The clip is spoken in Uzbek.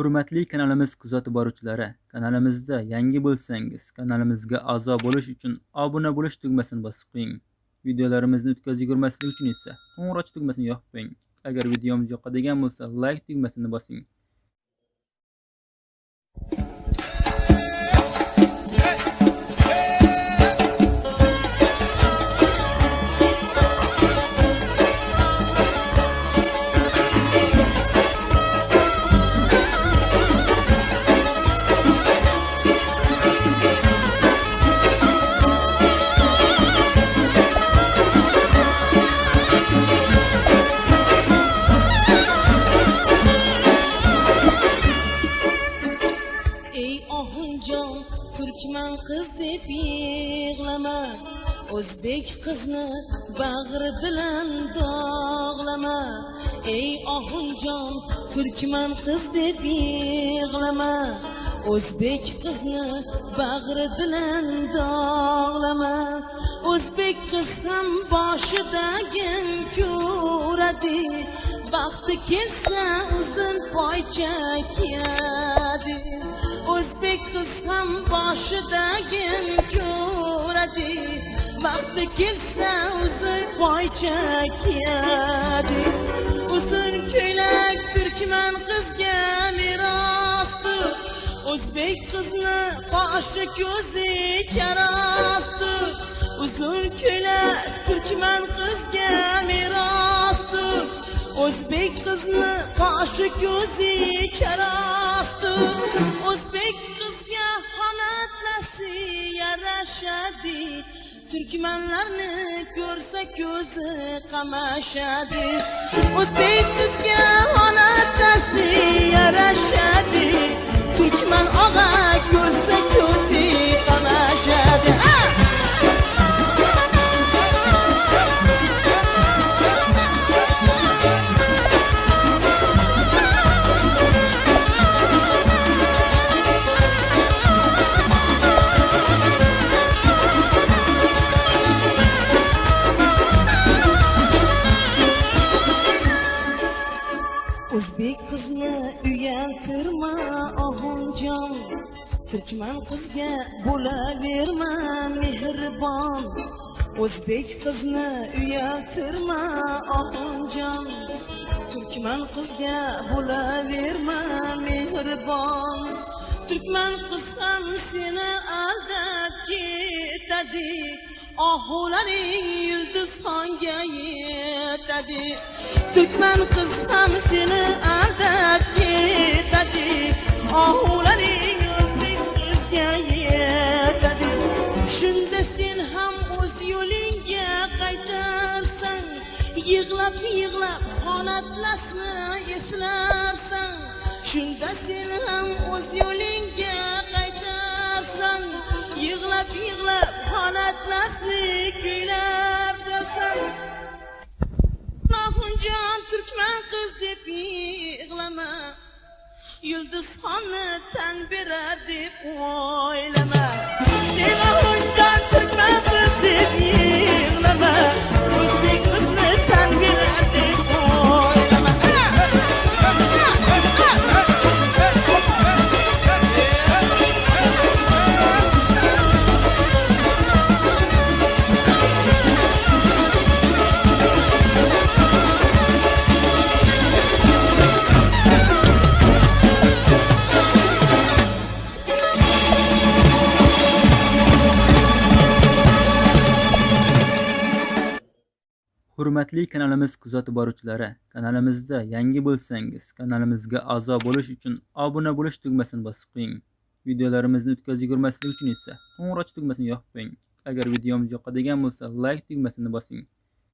Hurmatli kanalimiz kuzatib boruvchilari, kanalimizda yangi bo'lsangiz, kanalimizga a'zo bo'lish uchun obuna bo'lish tugmasini bosib qo'ying. Videolarimizni o'tkazib yurmaslik uchun esa qo'ng'iroq tugmasini yoqib qo'ying. Agar videomiz yoqadigan bo'lsa, like tugmasini bosing. Qiz deb yig'lama. O'zbek qizni bag'ri bilan dog'lama. Ey ohunjon turkman qiz deb yig'lama. O'zbek qizni bag'ri bilan dog'lama. O'zbek qiz ham boshidagi ko'radi vaqti kelsa uzun poycha kiyadi. Kız bir kız hem başıda gel göredi Vakti girse uzun vay çekiyedi Uzun köylek Türkmen kız gemir astı. Uzbek kızını başı gözü kerastı Uzun köylek Türkmen kız kızını kaşı gözü kerastı. Özbek kızga hanatlası yaraşadı. Türkmenlerini görse gözü kamaşadı. Özbek kızga hanatlası yaraşadı. Türkmen ağa görse gözü o'zbek qizni uyaltirma ohunjon turkman qizga bo'laverma mehribon o'zbek qizni uyaltirma ohunjon turkman qizga bo'laverma mehribon turkman qiz ham seni aldab ketadi ohularing yulduz xonga ketadi turkman qiz ham seni aldab ketadi ohularing o'zbek qizga yetadi shunda sen ham o'z yo'lingga qaytarsan. Yig'lab yig'lab xonatlasni eslarsan. Shunda sen ham o'z yo'lingga qaytarsan. Yig'lab yig'lab xonatlasni kuylardasan can Türkmen kız deyip yığlama. Yıldız hanı ten birer deyip oylama. Hurmatli kanalimiz kuzatib boruvchilari, kanalimizda yangi bo'lsangiz, kanalimizga a'zo bo'lish uchun obuna bo'lish tugmasini bosib qo'ying. Videolarimizni o'tkazib yurmaslik uchun esa qo'ng'iroch tugmasini yoqib qo'ying. Agar videomiz yoqadigan bo'lsa, like tugmasini bosing.